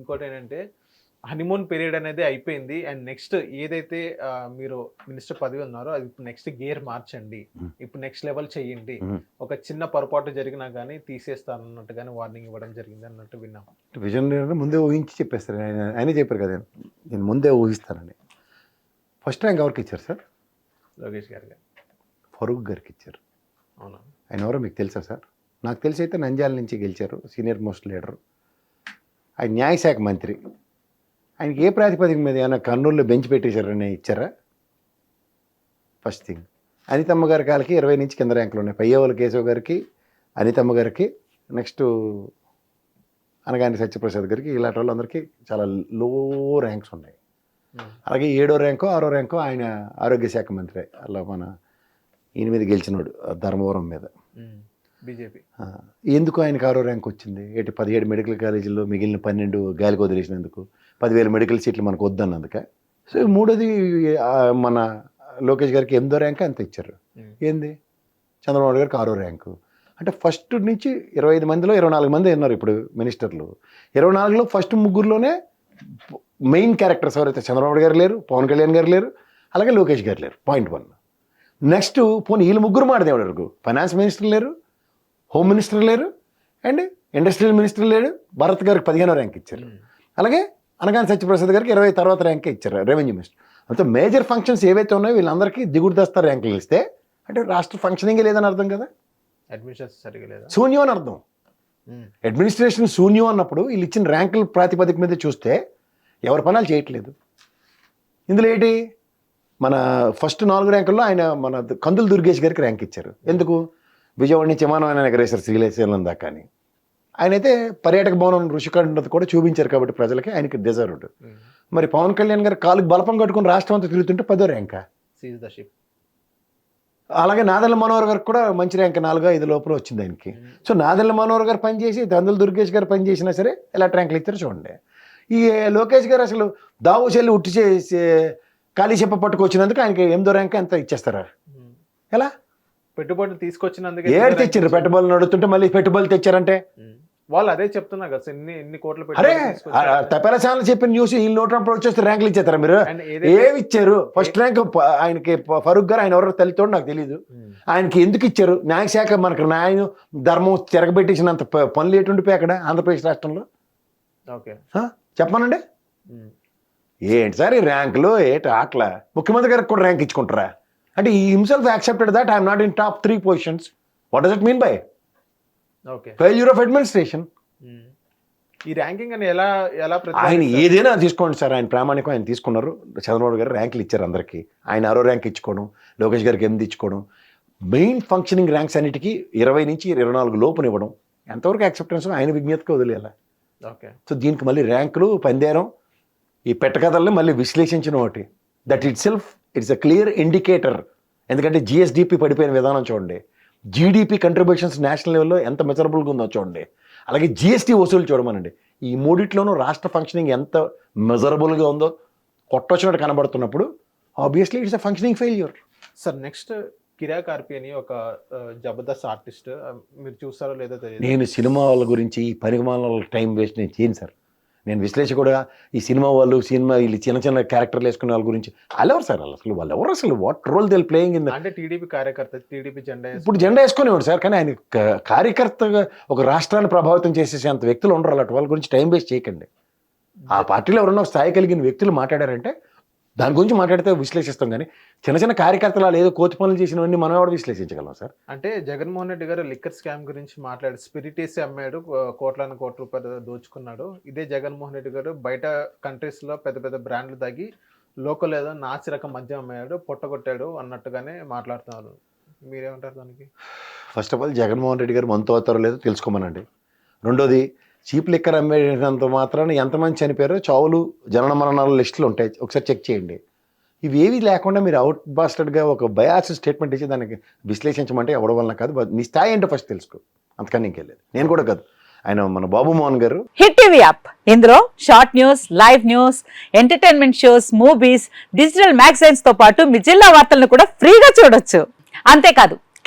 ఇంకోటి ఏంటంటే honeymoon period అనేది అయిపోయింది. అండ్ నెక్స్ట్ ఏదైతే మీరు మినిస్టర్ పదవి ఉన్నారో అది నెక్స్ట్ గేర్ మార్చండి. ఇప్పుడు నెక్స్ట్ లెవెల్ Hmm. ఒక చిన్న పొరపాటు జరిగినా కానీ తీసేస్తాను అన్నట్టు కానీ వార్నింగ్ ఇవ్వడం జరిగింది అన్నట్టు విన్నాం. విజన్ ముందే ఊహించి చెప్పేస్తారు. ఆయన ఆయనే చెప్పారు కదా నేను ముందే ఊహిస్తానని. ఫస్ట్ ర్యాంక్ ఎవరికి ఇచ్చారు సార్? లోకేష్ గారు ఫరూక్ గారికి ఇచ్చారు. అవునా? ఆయన ఎవరో మీకు తెలుసా సార్? నాకు తెలిసి అయితే నంద్యాల నుంచి గెలిచారు. Senior most leader. ఆయన న్యాయశాఖ మంత్రి. ఆయనకి ఏ ప్రాతిపదిక మీద ఏమైనా కర్నూలులో బెంచ్ పెట్టేశారని ఇచ్చారా? ఫస్ట్ థింగ్ అనితమ్మ గారి కాలకి ఇరవై నుంచి కింద ర్యాంకులు ఉన్నాయి. పయ్యవల కేశవ్ గారికి అనితమ్మ గారికి నెక్స్ట్ అనగాని సత్యప్రసాద్ గారికి ఇలాంటి వాళ్ళందరికీ చాలా లో ర్యాంక్స్ ఉన్నాయి. Hmm. అలాగే ఏడో ర్యాంకో ఆరో ర్యాంకో ఆయన ఆరోగ్య శాఖ మంత్రి. అలా మన ఈయన మీద గెలిచినోడు ధర్మవరం మీద. బీజేపీ. ఎందుకు ఆయనకు ఆరో ర్యాంక్ వచ్చింది? ఏంటి పదిహేడు మెడికల్ కాలేజీల్లో మిగిలిన పన్నెండు గాలికి వదిలేసినందుకు పదివేల మెడికల్ సీట్లు మనకు వద్దన్నందుక. సో మూడోది మన లోకేష్ గారికి ఎనిమిదో ర్యాంక్ అంత ఇచ్చారు. ఏంది? చంద్రబాబు గారికి ఆరో ర్యాంకు. అంటే ఫస్ట్ నుంచి ఇరవై ఐదు మందిలో ఇరవై నాలుగు మంది ఉన్నారు ఇప్పుడు మినిస్టర్లు. ఇరవై నాలుగులో ఫస్ట్ ముగ్గురులోనే మెయిన్ క్యారెక్టర్స్ ఎవరైతే చంద్రబాబు గారు లేరు పవన్ కళ్యాణ్ గారు లేరు అలాగే లోకేష్ గారు లేరు. Point one. నెక్స్ట్ పోనీ వీళ్ళు ముగ్గురు మాడదే వరకు ఫైనాన్స్ మినిస్టర్ లేరు హోమ్ మినిస్టర్ లేరు అండ్ ఇండస్ట్రియల్ మినిస్టర్ లేడు భరత్ గారికి పదిహేనో ర్యాంక్ ఇచ్చారు. అలాగే అనగాని సత్యప్రసాద్ గారికి ఇరవై తర్వాత ర్యాంకే ఇచ్చారు రెవెన్యూ మినిస్టర్. అంతే మేజర్ ఫంక్షన్స్ ఏవైతే ఉన్నాయో వీళ్ళందరికీ దిగుడు దస్తా ర్యాంకులు ఇస్తే అంటే రాష్ట్ర ఫంక్షనింగే లేదని అర్థం కదా? అడ్మిషన్స్ సరిగా లేదా? శూన్యం అని అర్థం. అడ్మినిస్ట్రేషన్ శూన్యం అన్నప్పుడు వీళ్ళు ఇచ్చిన ర్యాంకుల ప్రాతిపదిక మీద చూస్తే ఎవరి పనాలు చేయట్లేదు. ఇందులో ఏంటి? మన ఫస్ట్ నాలుగు ర్యాంకుల్లో ఆయన మన కందుల దుర్గేష్ గారికి ర్యాంక్ ఇచ్చారు. ఎందుకు? విజయవాడ నుంచి విమానం ఆయన ఎగరేశారు శ్రీలేశ్వరం దాకా అని ఆయన అయితే పర్యాటక భవనం రుషికండది కూడా చూపించారు కాబట్టి ప్రజలకి ఆయనకి డిజర్వ్డ్ మరి పవన్ కళ్యాణ్ గారు కాలుకి బలపం కట్టుకుని రాష్ట్రం అంతా తిరుగుతుంటే పదో ర్యాంకా? అలాగే నాదెల్ల మనోహర్ గారికి కూడా మంచి ర్యాంక్ నాలుగో ఐదు లోపల వచ్చింది ఆయనకి. సో నాదెల్ల మనోహర్ గారు పనిచేసి దందుల దుర్గేష్ గారు పనిచేసినా సరే ఎలా ర్యాంకులు ఇచ్చారో చూడండి. ఈ లోకేష్ గారు అసలు దావోచెల్లి ఉట్టి చేసి ఖాళీ చెప్ప పట్టుకొచ్చినందుకు ఆయనకి ఎనిమిదో ర్యాంక్ ఎంత ఇచ్చేస్తారా? ఎలా? పెట్టుబడులు తీసుకొచ్చినందుకే ఏడు తెచ్చారు పెట్టుబడులు నడుతుంటే మళ్ళీ పెట్టుబడులు తెచ్చారంటే. వాళ్ళు అదే చెప్తున్నారు కదా ఎన్ని ఎన్ని కోట్ల అరే పెట్టుబడులు తీసుకొచ్చారు. తపెల ఛానల్ చెప్పిన న్యూస్ ఈ నోటినప్పుడు వచ్చేస్తే ర్యాంకులు ఇచ్చేస్తారా మీరు? ఏమి ఇచ్చారు? ఫస్ట్ ర్యాంక్ ఆయనకి ఫరూక్ గారు ఆయన ఎవరో తల్లితోడు నాకు తెలియదు. ఆయనకి ఎందుకు ఇచ్చారు? న్యాయశాఖ మనకు న్యాయం ధర్మం తిరగబెట్టేసినంత ప- పనులు ఎటుండిపోయి అక్కడ ఆంధ్రప్రదేశ్ రాష్ట్రంలో? ఓకే? చెప్పమనండి. ఉమ్. ఏంటి సార్ ఈ ర్యాంకులు ఏంటి ఆటల? ముఖ్యమంత్రి గారికి కూడా ర్యాంక్ ఇచ్చుకుంటారా? అంటే ఈ himself accepted that I'm not in top three positions what does it mean by okay failure of administration. ఈ ర్యాంకింగ్ అని ఎలా ఎలా ఆయన? ఏదైనా తీసుకోండి సార్. ఆయన ప్రామాణికం ఆయన తీసుకున్నారు. చంద్రబాబు గారు ర్యాంకులు ఇచ్చారు అందరికీ. ఆయన ఆరో ర్యాంక్ ఇచ్చుకోవడం లోకేష్ గారికి ఎనిమిది ఇచ్చుకోవడం. మెయిన్ ఫంక్షనింగ్ ర్యాంక్స్ అన్నిటికీ ఇరవై నుంచి ఇరవై నాలుగు లోపునివ్వడం ఎంతవరకు యాక్సెప్టెన్స్ ఆయన విజ్ఞతకు వదిలేయాలి? ఓకే సో దీనికి మళ్ళీ ర్యాంకులు పందేరం. ఈ పెట్టకథల్ని మళ్ళీ విశ్లేషించిన ఒకటి that itself it's a clear indicator ఎందుకంటే జిఎస్డిపి పడిపోయిన విధానం చూడండి. జీడిపి కంట్రిబ్యూషన్స్ నేషనల్ లెవెల్లో ఎంత మెజరబుల్గా ఉందో చూడండి. అలాగే జిఎస్టీ వసూలు చూడమనండి. ఈ మూడిట్లోనూ రాష్ట్ర ఫంక్షనింగ్ ఎంత మెజరబుల్గా ఉందో కొట్టొచ్చినట్టు కనబడుతున్నప్పుడు obviously it's a functioning failure sir next కిరా కార్పి అని ఒక ఆ, జబర్దస్త్ ఆర్టిస్ట్ ఆ, మీరు చూస్తారో లేదో తెలియదు. నేను సినిమా వాళ్ళ గురించి ఈ పరిమాణాల టైం వేస్ట్ నేను చేయను సార్ నేను విశ్లేషకుడుగా ఈ సినిమా వాళ్ళు సినిమా వీళ్ళు చిన్న చిన్న క్యారెక్టర్లు వేసుకునే వాళ్ళ గురించి వాళ్ళు ఎవరు సార్ అసలు? వాళ్ళు ఎవరు అసలు what role they playing in అంటే టీడీపీ కార్యకర్త టీడీపీ జెండా ఇప్పుడు జెండా వేసుకునేవాడు సార్ కానీ ఆయన కార్యకర్తగా ఒక రాష్ట్రాన్ని ప్రభావితం చేసేసేంత వ్యక్తులు ఉండరు అలాంటి వాళ్ళ గురించి టైం వేస్ట్ చేయకండి. ఆ పార్టీలో ఎవరన్నా ఒక స్థాయి కలిగిన వ్యక్తులు మాట్లాడారంటే దాని గురించి మాట్లాడితే విశ్లేషిస్తాం కానీ చిన్న చిన్న కార్యకర్తలు ఏదో కోతి పనులు చేసినవన్నీ మనం ఎవరు విశ్లేషించగలం సార్. అంటే జగన్మోహన్ రెడ్డి గారు లిక్కర్ స్కామ్ గురించి మాట్లాడు స్పిరిట్ వేసి అమ్మాడు కోట్లాను కోట్ల రూపాయలు దోచుకున్నాడు. ఇదే జగన్మోహన్ రెడ్డి గారు బయట కంట్రీస్లో పెద్ద పెద్ద బ్రాండ్లు తగ్గి లోకల్ ఏదో నాసి రకం మద్యం అమ్మాడు పొట్టగొట్టాడు అన్నట్టుగానే మాట్లాడుతున్నారు. మీరేమంటారు దానికి? First of all Jaganmohan Reddy గారు మనతో అవుతారో లేదో తెలుసుకోమనండి. రెండోది చీప్ లిక్కర్ అమ్మేటంత మాత్రాన ఎంతమంది చనిపోయారో చావులు జనన మరణాల లిస్టులు ఉంటాయి. ఒకసారి చెక్ చేయండి. ఇవి ఏవి లేకుండా మీరు అవుట్ బాస్టర్డ్గా ఒక బయాస్ స్టేట్మెంట్ ఇచ్చి దానికి విశ్లేషించమంటే ఎవడం వలన కాదు. నీ స్థాయి ఏంటో ఫస్ట్ తెలుసుకో. అంతకన్నా ఇంకెళ్ళేది నేను కూడా కాదు. ఆయన మన బాబు మోహన్ గారు. హిట్ టీవీ యాప్ ఇందులో short news live news entertainment shows movies digital మ్యాగజైన్స్తో పాటు మీ జిల్లా వార్తలను కూడా ఫ్రీగా చూడొచ్చు. అంతేకాదు